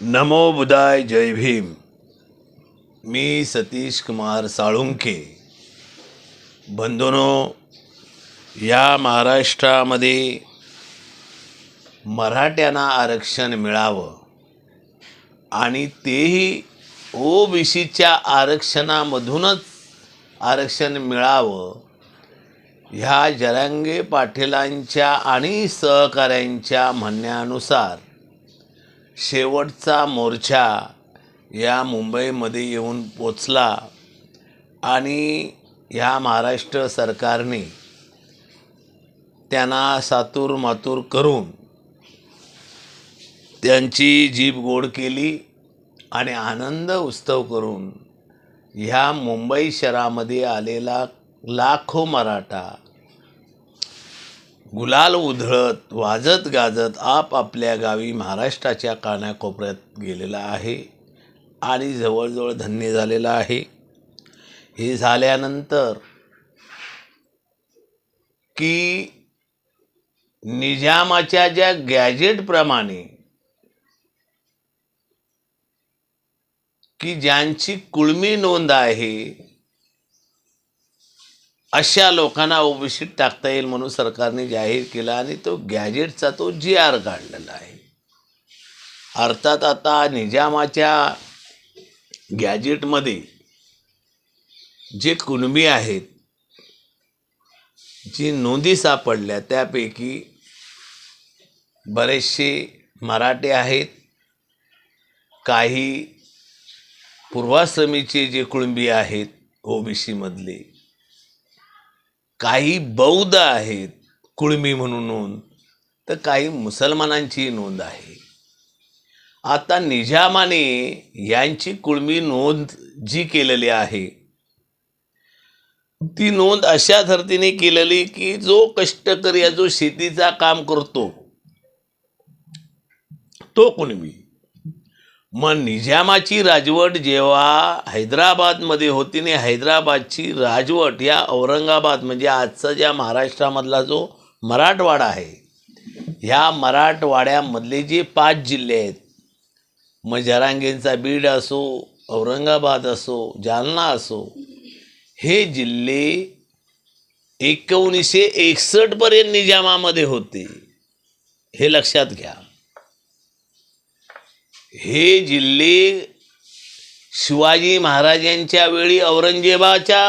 नमो बुदाय जय भीम. मी सतीश कुमार साळुंखे. बंधुनो या महाराष्ट्रामध्ये मराठ्यांना आरक्षण मिळावं आणि तेही ओ बी सीच्या आरक्षणामधूनच आरक्षण मिळावं ह्या जरांगे पाटीलांच्या आणि सहकाऱ्यांच्या म्हणण्यानुसार शेवटचा मोर्चा या मुंबईमध्ये येऊन पोचला आणि ह्या महाराष्ट्र सरकारने त्यांना सातूर मातूर करून त्यांची जीभ गोड केली आणि आनंद उत्सव करून ह्या मुंबई शहरामध्ये आलेला लाखो मराठा गुलाल उधळत वाजत गाजत आपापल्या गावी महाराष्ट्राच्या कानाकोपऱ्यात गेलेला आहे आणि जवळजवळ धन्य झालेला आहे. हे झाल्यानंतर की निजामाच्या ज्या गॅजेटप्रमाणे की ज्यांची कुळमी नोंद आहे अशा लोकांना ओबीसीत टाकता येईल म्हणून सरकारने जाहीर केला आणि तो गॅजेटचा तो जी आर काढलेला आहे. अर्थात आता निजामाच्या गॅजेटमध्ये जे कुणबी आहेत जी नोंदी सापडल्या त्यापैकी बरेचसे मराठे आहेत काही पूर्वाश्रमीचे जे कुळंबी आहेत ओबीसीमधले काही बौद्ध आहेत कुळमी म्हणून नोंद तर काही मुसलमानांची नोंद आहे. आता निजामाने यांची कुळमी नोंद जी केलेली आहे ती नोंद अशा धर्तीने केलेली की जो कष्टकरी जो शेतीचा काम करतो तो कुणबी? मग निजामाची राजवट जेव्हा हैदराबादमध्ये होती आणि हैदराबादची राजवट या औरंगाबाद म्हणजे आजचा ज्या महाराष्ट्रामधला जो मराठवाडा आहे ह्या मराठवाड्यामधले जे पाच जिल्हे आहेत मग जरांगेंचा बीड असो औरंगाबाद असो जालना असो हे जिल्हे एकोणीसशे एकसष्टपर्यंत निजामामध्ये होते. हे लक्षात घ्या. हे जिल्हे शिवाजी महाराजांच्या वेळी औरंगजेबाच्या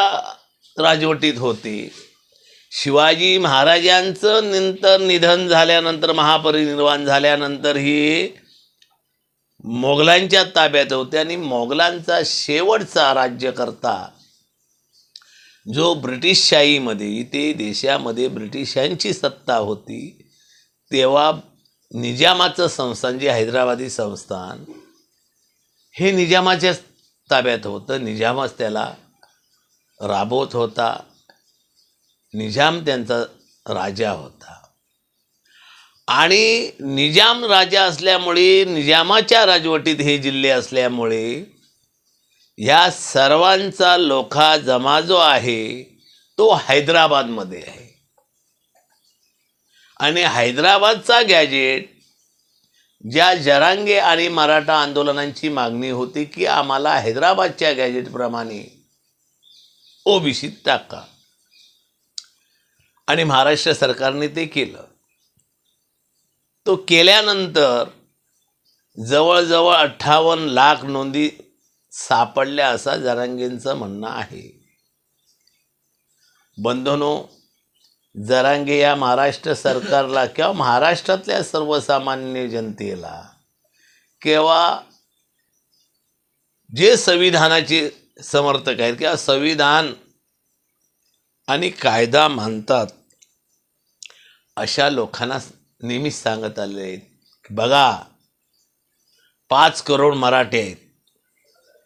राजवटीत होते. शिवाजी महाराजांचं नंतर निधन झाल्यानंतर महापरिनिर्वाण झाल्यानंतर हे मोगलांच्या ताब्यात होते आणि मोगलांचा शेवटचा राज्यकर्ता जो ब्रिटिशशाहीमध्ये इथे देशामध्ये ब्रिटिशांची सत्ता होती तेव्हा निजामाचं संस्थान जे हैदराबादी संस्थान हे निजामाच्याच ताब्यात होतं. निजामच त्याला राबवत होता. निजाम त्यांचा राजा होता. आणि निजाम राजा असल्यामुळे निजामाच्या राजवटीत हे जिल्हे असल्यामुळे या सर्वांचा लोखा जमा जो आहे तो हैदराबादमध्ये आहे. आणि हैदराबादचा गॅजेट ज्या जरांगे आणि मराठा आंदोलनांची मागणी होती की आम्हाला हैदराबादच्या गॅजेटप्रमाणे ओबीसीत टाका. आणि महाराष्ट्र सरकारने ते केलं. तो केल्यानंतर जवळजवळ अठ्ठावन्न लाख नोंदी सापडल्या असा जरांगेंचं म्हणणं आहे. बंधनो जरांगे या महाराष्ट्र सरकारला किंवा महाराष्ट्रातल्या सर्वसामान्य जनतेला किंवा जे संविधानाचे समर्थक आहेत किंवा संविधान आणि कायदा मानतात अशा लोकांना नेहमीच सांगत आले आहेत की बघा पाच करोड मराठे आहेत.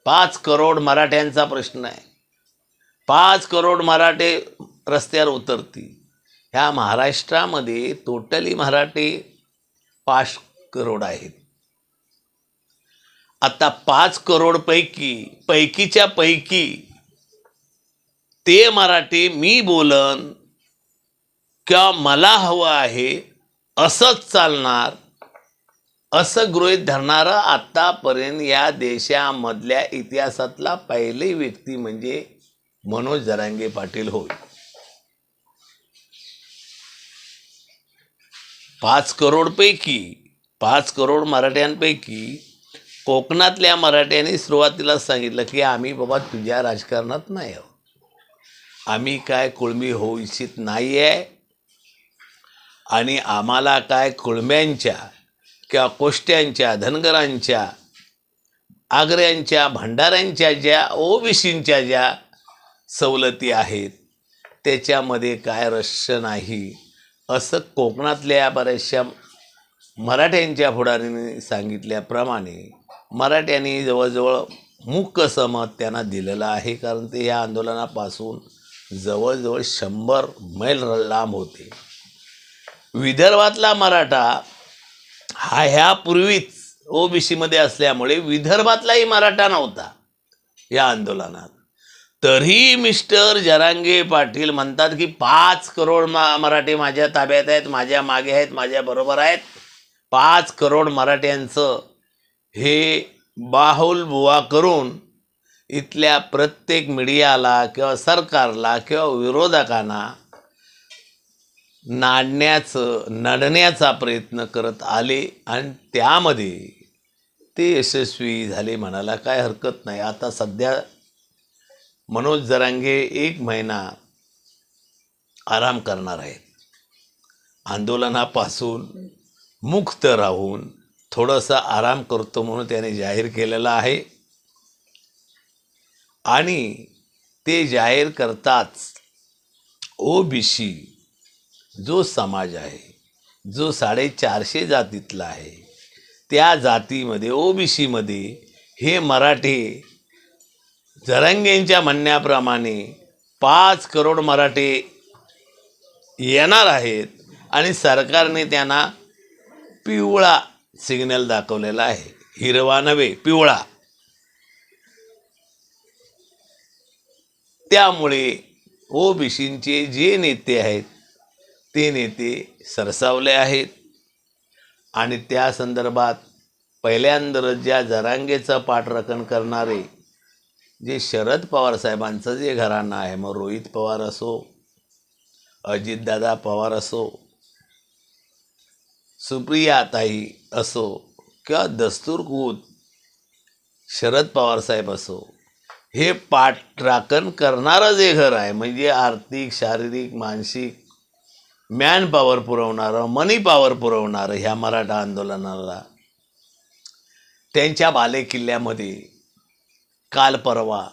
पाच करोड मराठ्यांचा प्रश्न आहे. पाच करोड मराठे रस्त्यावर उतरतील. ह्या महाराष्ट्रामध्ये टोटली मराठे पाच करोड आहेत. आता पाच करोड पैकी पैकीच्या पैकी ते मराठी मी बोलन किंवा मला हवं आहे असंच चालणार असं गृहीत धरणारं आत्तापर्यंत या देशामधल्या इतिहासातला पहिली व्यक्ती म्हणजे मनोज जरांगे पाटील होय. पाच करोडपैकी पाच करोड मराठ्यांपैकी कोकणातल्या मराठ्यांनी सुरुवातीला सांगितलं की आम्ही बाबा तुझ्या राजकारणात नाही आहोत. आम्ही काय कुळमी होऊ इच्छित नाही आहे आणि आम्हाला काय कुळम्यांच्या किंवा कोष्ट्यांच्या धनगरांच्या आग्र्यांच्या भंडाऱ्यांच्या ज्या ओबीसींच्या ज्या सवलती आहेत त्याच्यामध्ये काय रहस्य नाही. असं कोकणातल्या बऱ्याचशा मराठ्यांच्या पुढारीने सांगितल्याप्रमाणे मराठ्यांनी जवळजवळ मुख्य समत त्यांना दिलेलं आहे कारण ते या आंदोलनापासून जवळजवळ शंभर मैल लांब होते. विदर्भातला मराठा हा ह्यापूर्वीच ओबीसीमध्ये असल्यामुळे विदर्भातलाही मराठा नव्हता या आंदोलनात. तरी मिस्टर जरांगे पाटील म्हणतात की पाच करोड मा मराठी माझ्या ताब्यात आहेत माझ्या मागे आहेत माझ्या बरोबर आहेत. पाच करोड मराठ्यांचं हे बाहुल बुवा करून इथल्या प्रत्येक मीडियाला किंवा सरकारला किंवा विरोधकांना नाडण्याचं नडण्याचा प्रयत्न करत आले आणि त्यामध्ये ते यशस्वी झाले म्हणायला काय हरकत नाही. आता सध्या मनोज जरांगे एक महिना आराम करणार आहेत. आंदोलनापासून मुक्त राहून थोडंसं आराम करतो म्हणून त्याने जाहीर केलेला आहे. आणि ते जाहीर करताच ओ बी सी जो समाज आहे जो साडेचारशे जातीतला आहे त्या जातीमध्ये ओ बी सीमध्ये हे मराठी जरांगेंच्या म्हणण्याप्रमाणे पाच करोड मराठी येणार आहेत आणि सरकारने त्यांना पिवळा सिग्नल दाखवलेला आहे. हिरवा नव्हे पिवळा. त्यामुळे ओबीसींचे जे नेते आहेत ते नेते सरसावले आहेत. आणि त्या संदर्भात पहिल्यांदा ज्या जरांगेचं पाठराखण करणारे जे शरद पवार साहेबांचं जे घराणं आहे मग रोहित पवार असो अजितदादा पवार असो सुप्रियाताई असो किंवा दस्तूरकूत शरद पवार साहेब असो हे पाठराखण करणारं जे घर आहे म्हणजे आर्थिक शारीरिक मानसिक मॅन पॉवर पुरवणारं मनी पॉवर पुरवणारं ह्या मराठा आंदोलनाला त्यांच्या बालेकिल्ल्यामध्ये काल परवा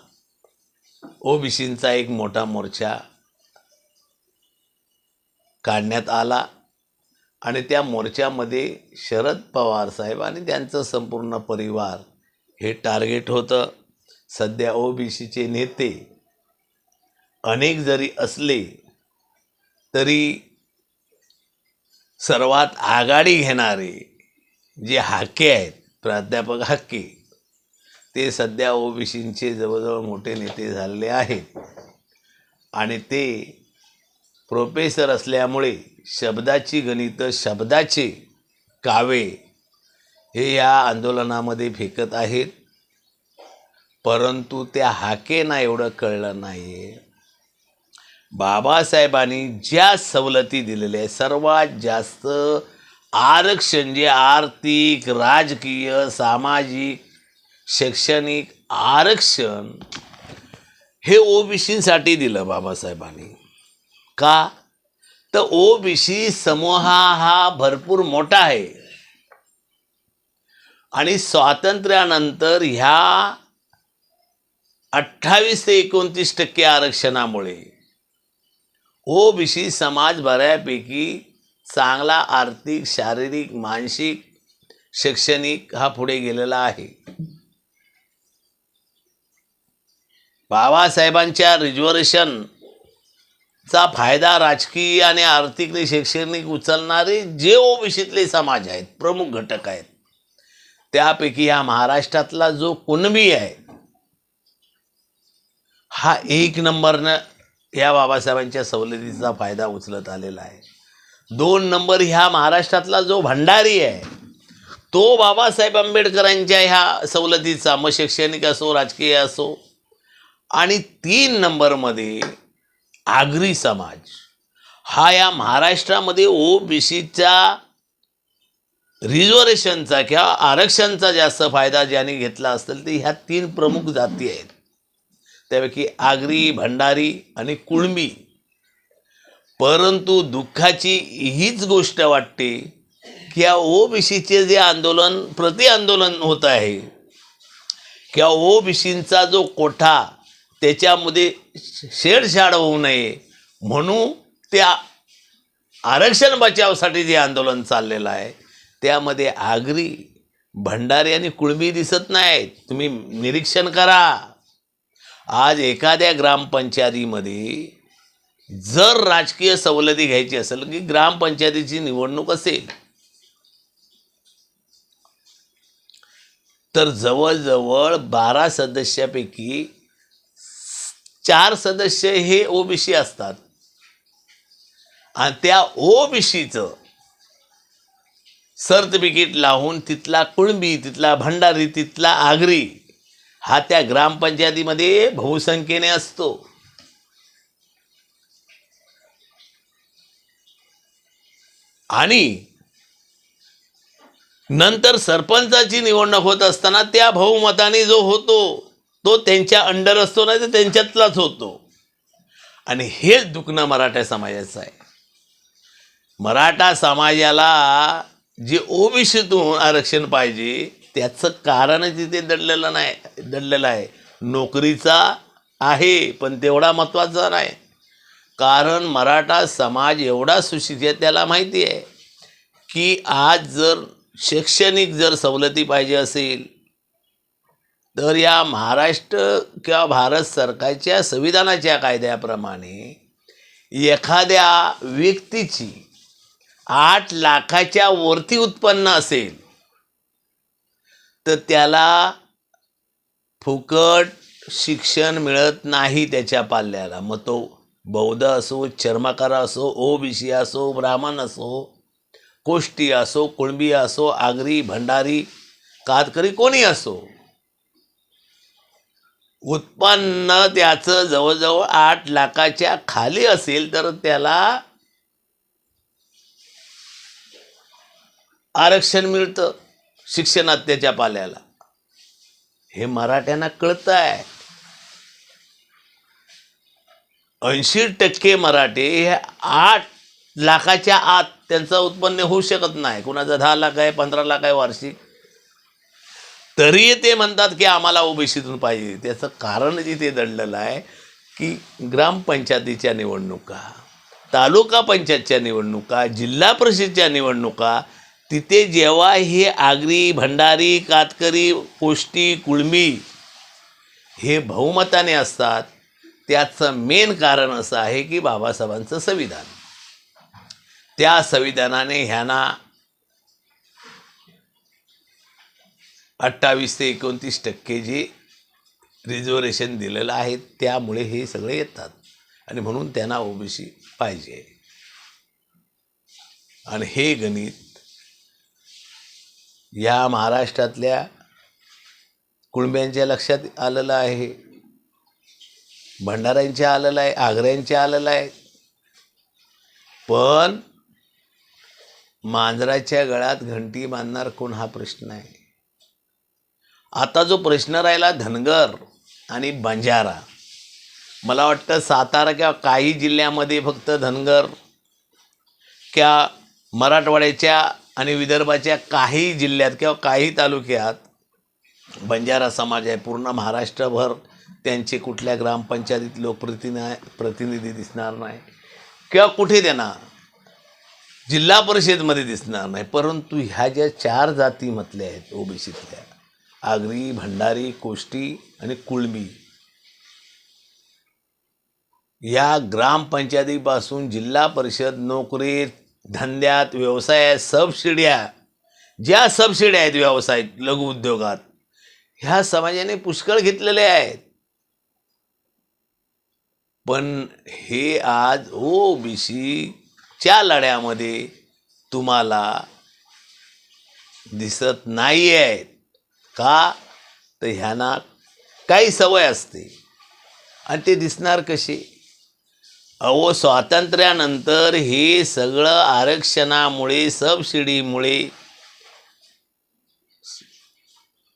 ओबीसींचा एक मोठा मोर्चा काढण्यात आला आणि त्या मोर्चामध्ये शरद पवार साहेब आणि त्यांचं संपूर्ण परिवार हे टार्गेट होतं. सध्या ओबीसीचे नेते अनेक जरी असले तरी सर्वात आघाडी घेणारे जे हाके आहेत प्राध्यापक हाके ते सध्या ओबीसींचे जवळजवळ मोठे नेते झालेले आहेत. आणि ते प्रोफेसर असल्यामुळे शब्दाची गणितं शब्दाचे कावे हे या आंदोलनामध्ये फेकत आहेत. परंतु त्या हाकेना एवढं कळलं नाही आहे बाबासाहेबांनी ज्या सवलती दिलेल्या आहेत सर्वात जास्त आरक्षण जे आर्थिक राजकीय सामाजिक शैक्षणिक आरक्षण हे ओबीसीसाठी दिलं बाबासाहेबांनी. का? तर ओबीसी समूह हा भरपूर मोठा आहे. आणि स्वातंत्र्यानंतर ह्या अठ्ठावीस ते एकोणतीस टक्के आरक्षणामुळे ओबीसी समाज बऱ्यापैकी चांगला आर्थिक शारीरिक मानसिक शैक्षणिक हा पुढे गेलेला आहे. बाबासाहेबांच्या रिझर्वेशनचा फायदा राजकीय आणि आर्थिक आणि शैक्षणिक उचलणारे जे ओबीसीतले समाज आहेत प्रमुख घटक आहेत त्यापैकी ह्या महाराष्ट्रातला जो कुणबी आहे हा एक नंबरनं ह्या बाबासाहेबांच्या सवलतीचा फायदा उचलत आलेला आहे. दोन नंबर ह्या महाराष्ट्रातला जो भंडारी आहे तो बाबासाहेब आंबेडकरांच्या ह्या सवलतीचा मग शैक्षणिक असो राजकीय असो आणि तीन नंबरमध्ये आगरी समाज. हा या महाराष्ट्रामध्ये ओ बी सीचा रिझर्वेशनचा किंवा आरक्षणचा जास्त फायदा ज्यांनी घेतला असेल ते ह्या तीन प्रमुख जाती आहेत. त्यापैकी आगरी भंडारी आणि कुळमी. परंतु दुःखाची हीच गोष्ट वाटते की या ओबीसीचे जे आंदोलन प्रति आंदोलन होत आहे किंवा ओबीसींचा जो कोठा त्याच्यामध्ये शेडशाड होऊ नये. म्हणून त्या आरक्षण बचावसाठी जे आंदोलन चाललेलं आहे त्यामध्ये आगरी भंडारी आणि कुळमी दिसत नाहीत. तुम्ही निरीक्षण करा. आज एखाद्या ग्रामपंचायतीमध्ये जर राजकीय सवलती घ्यायची असेल की ग्रामपंचायतीची निवडणूक असेल तर जवळजवळ बारा सदस्यापैकी चार सदस्य हे ओबीसी असतात. आणि त्या ओबीसीचं सर्टिफिकेट लावून तिथला कुळंबी तिथला भंडारी तिथला आगरी हा त्या ग्रामपंचायतीमध्ये बहुसंख्येने असतो. आणि नंतर सरपंचाची निवडणूक होत असताना त्या बहुमताने जो होतो तो त्यांच्या अंडर असतो ना तर त्यांच्यातलाच होतो. आणि हेच दुखणं मराठा समाजाचं आहे. मराठा समाजाला जे ओबीसीतून आरक्षण पाहिजे त्याचं कारणच तिथे दडलेलं नाही दडलेलं आहे. नोकरीचा आहे पण तेवढा महत्त्वाचा नाही. कारण मराठा समाज एवढा सुशिक्षित आहे त्याला माहिती आहे की आज जर शैक्षणिक जर सवलती पाहिजे असेल तर या महाराष्ट्र किंवा भारत सरकारच्या संविधानाच्या कायद्याप्रमाणे एखाद्या व्यक्तीची आठ लाखाच्या वरती उत्पन्न असेल तर त्याला फुकट शिक्षण मिळत नाही त्याच्या पाल्याला. मग तो बौद्ध असो चर्मकार असो ओबीसी असो ब्राह्मण असो कोष्टी असो कुणबी असो आगरी भंडारी कातकरी कोणी असो उत्पन्न त्याचं जवळजवळ आठ लाखाच्या खाली असेल तर त्याला आरक्षण मिळतं शिक्षणात त्याच्या पाल्याला. हे मराठ्यांना कळतं आहे ऐंशी टक्के मराठे हे आठ लाखाच्या आत त्यांचं उत्पन्न होऊ शकत नाही. कुणाचं दहा लाख आहे पंधरा लाख आहे वार्षिक. तरी ते म्हणतात की आम्हाला ओबीसीतून पाहिजे. त्याचं कारण जिथे दडलेलं आहे की ग्रामपंचायतीच्या निवडणुका तालुका पंचायतच्या निवडणुका जिल्हा परिषदच्या निवडणुका तिथे जेव्हा हे आगरी भंडारी कातकरी कोष्टी कुळमी हे बहुमताने असतात त्याचं मेन कारण असं आहे की बाबासाहेबांचं संविधान. त्या संविधानाने ह्यांना अठ्ठावीस ते एकोणतीस टक्के जे रिझर्वेशन दिलेलं आहे त्यामुळे हे सगळे येतात. आणि म्हणून त्यांना ओबीसी पाहिजे. आणि हे गणित या महाराष्ट्रातल्या कुणब्यांच्या लक्षात आलेलं आहे. भंडाऱ्यांच्या आलेलं आहे आग्र्यांच्या आलेलं आहे. पण मांजराच्या गळ्यात घंटी मानणार कोण हा प्रश्न आहे? आता जो प्रश्न राहिला धनगर आणि बंजारा. मला वाटतं सातारा किंवा काही जिल्ह्यामध्ये फक्त धनगर किंवा मराठवाड्याच्या आणि विदर्भाच्या काही जिल्ह्यात किंवा काही तालुक्यात बंजारा समाज आहे. पूर्ण महाराष्ट्रभर त्यांचे कुठल्या ग्रामपंचायतीत लोकप्रतिनि प्रतिनिधी दिसणार नाही. किंवा कुठे त्यांना जिल्हा परिषदमध्ये दिसणार नाही. परंतु ह्या ज्या चार जाती म्हटल्या आहेत ओबीसीतल्या आगरी भंडारी कोष्टी आणि कुळमी. या ग्रामपंचायतीपासून जिल्हा परिषद नोकरीत धंद्यात व्यवसायात सबसिड्या ज्या सबसिड्या आहेत व्यवसाय लघु उद्योगात ह्या समाजाने पुष्कळ घेतलेले आहेत. पण हे आज ओ बी सीच्या लढ्यामध्ये तुम्हाला दिसत नाही आहेत का? तर ह्यांना काही सवय असते. आणि ते दिसणार कसे? अहो स्वातंत्र्यानंतर हे सगळं आरक्षणामुळे सबसिडीमुळे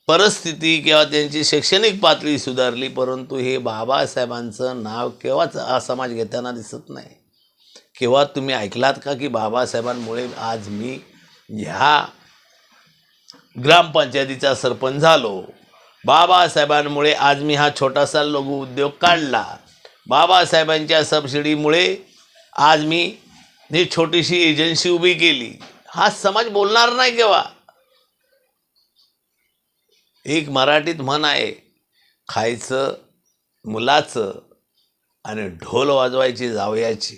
परिस्थिती किंवा त्यांची शैक्षणिक पातळी सुधारली परंतु हे बाबासाहेबांचं नाव केव्हाच हा समाज घेताना दिसत नाही. केव्हा तुम्ही ऐकलात का की बाबासाहेबांमुळे आज मी ह्या ग्रामपंचायतीचा सरपंच झालो. बाबासाहेबांमुळे आज मी हा छोटासा लघु उद्योग काढला. बाबासाहेबांच्या सबसिडीमुळे आज मी ही छोटीशी एजन्सी उभी केली. हा समाज बोलणार नाही केव्हा? एक मराठीत म्हण आहे खायचं मुलाचं आणि ढोल वाजवायची जावयाची.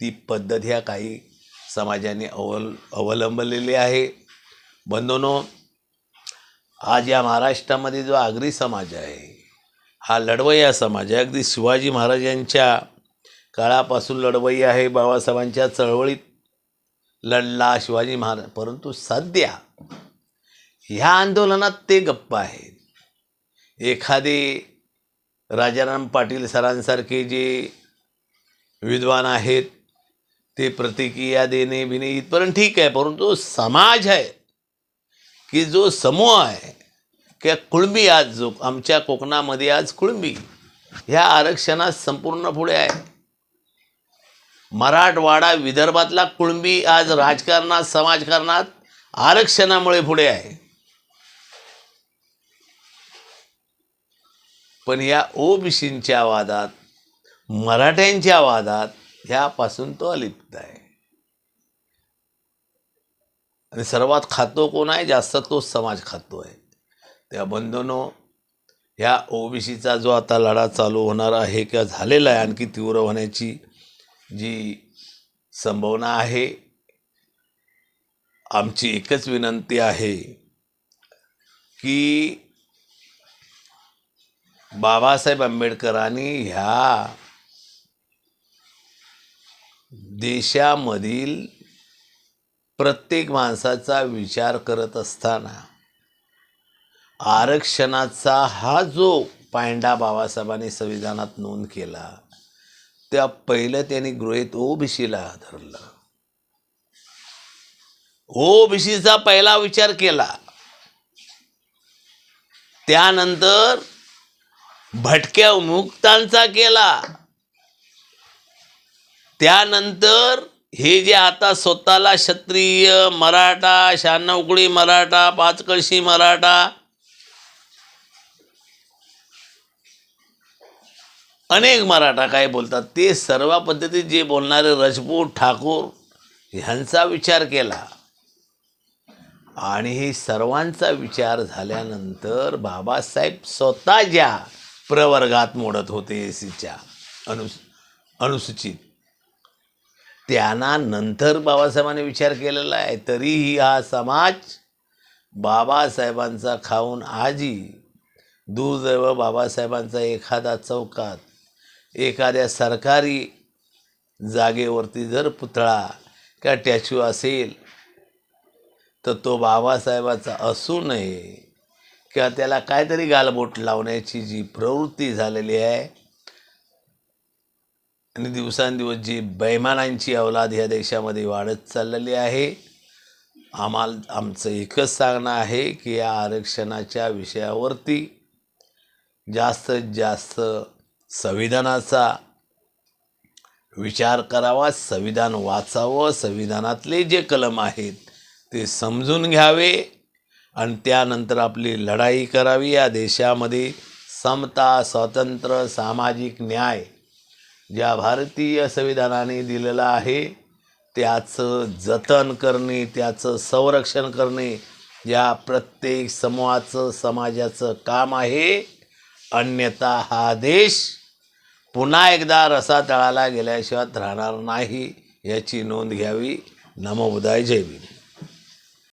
ती पद्धत ह्या काही समाजाने अवल अवलंबलेली आहे. बंधनो आज या महाराष्ट्रामध्ये जो आगरी समाज आहे हा लढवय्या समाज आहे. अगदी शिवाजी महाराजांच्या काळापासून लढवय्या आहे बाबासाहेबांच्या चळवळीत लढला शिवाजी महाराज परंतु सध्या ह्या आंदोलनात ते गप्प आहेत. एखादे राजाराम पाटील सरांसारखे जे विद्वान आहेत ते प्रतिक्रिया देणे बिणे इथपर्यंत ठीक आहे परंतु समाज आहे की जो समूह आहे किंवा कुळंबी आज जो आमच्या कोकणामध्ये आज कुळंबी ह्या आरक्षणात संपूर्ण पुढे आहे. मराठवाडा विदर्भातला कुळंबी आज राजकारणात समाजकारणात आरक्षणामुळे पुढे आहे. पण या ओबीसींच्या वादात मराठ्यांच्या वादात ह्यापासून तो अलिप्त आहे. आणि सर्वात खातो कोण आहे? जास्त तोच समाज खातो आहे. त्या बंधनो ह्या ओबीसीचा जो आता लढा चालू होणार आहे किंवा झालेला आहे आणखी तीव्र होण्याची जी संभावना आहे आमची एकच विनंती आहे की बाबासाहेब आंबेडकरांनी ह्या देशामधील प्रत्येक माणसाचा विचार करत असताना आरक्षणाचा हा जो पायंडा बाबासाहेबांनी संविधानात नोंद केला त्या पहिलं त्यांनी गृहीत ओबीसीला धरलं. ओबीसीचा पहिला विचार केला. त्यानंतर भटक्या मुक्तांचा केला. त्यानंतर हे जे आता स्वतःला क्षत्रिय मराठा शहाण्णवकुळी मराठा पाचकळशी मराठा अनेक मराठा काय बोलतात? ते सर्व पद्धतीत जे बोलणारे रजपूत ठाकूर ह्यांचा विचार केला. आणि हे सर्वांचा विचार झाल्यानंतर बाबासाहेब स्वतः ज्या प्रवर्गात मोडत होते एसीच्या सीच्या अनु अनुसूचित त्यांना नंतर बाबासाहेबांनी विचार केलेला आहे. तरीही हा समाज बाबासाहेबांचा खाऊन आजी दुर्दैव बाबासाहेबांचा एखादा चौकात एखाद्या सरकारी जागेवरती जर पुतळा किंवा टॅच्यू असेल तर तो बाबासाहेबाचा असू नये. किंवा त्याला काहीतरी गालबोट लावण्याची जी प्रवृत्ती झालेली आहे आणि दिवसांदिवस जी बैमानांची अवलाद ह्या देशामध्ये वाढत चाललेली आहे. आम्हाला आमचं एकच सांगणं आहे की या आरक्षणाच्या विषयावरती जास्तीत जास्त संविधानाचा विचार करावा संविधान वाचावं संविधानातले जे कलम आहेत ते समजून घ्यावे आणि त्यानंतर आपली लढाई करावी. या देशामध्ये समता स्वातंत्र्य सामाजिक न्याय ज्या भारतीय संविधानाने दिलेलं आहे त्याचं जतन करणे त्याचं संरक्षण करणे या प्रत्येक समूहाचं समाजाचं काम आहे. अन्यथा हा देश पुन्हा एकदा रसातळाला गेल्याशिवाय राहणार नाही याची नोंद घ्यावी. नमोबुदाय जयवीर जय भीम.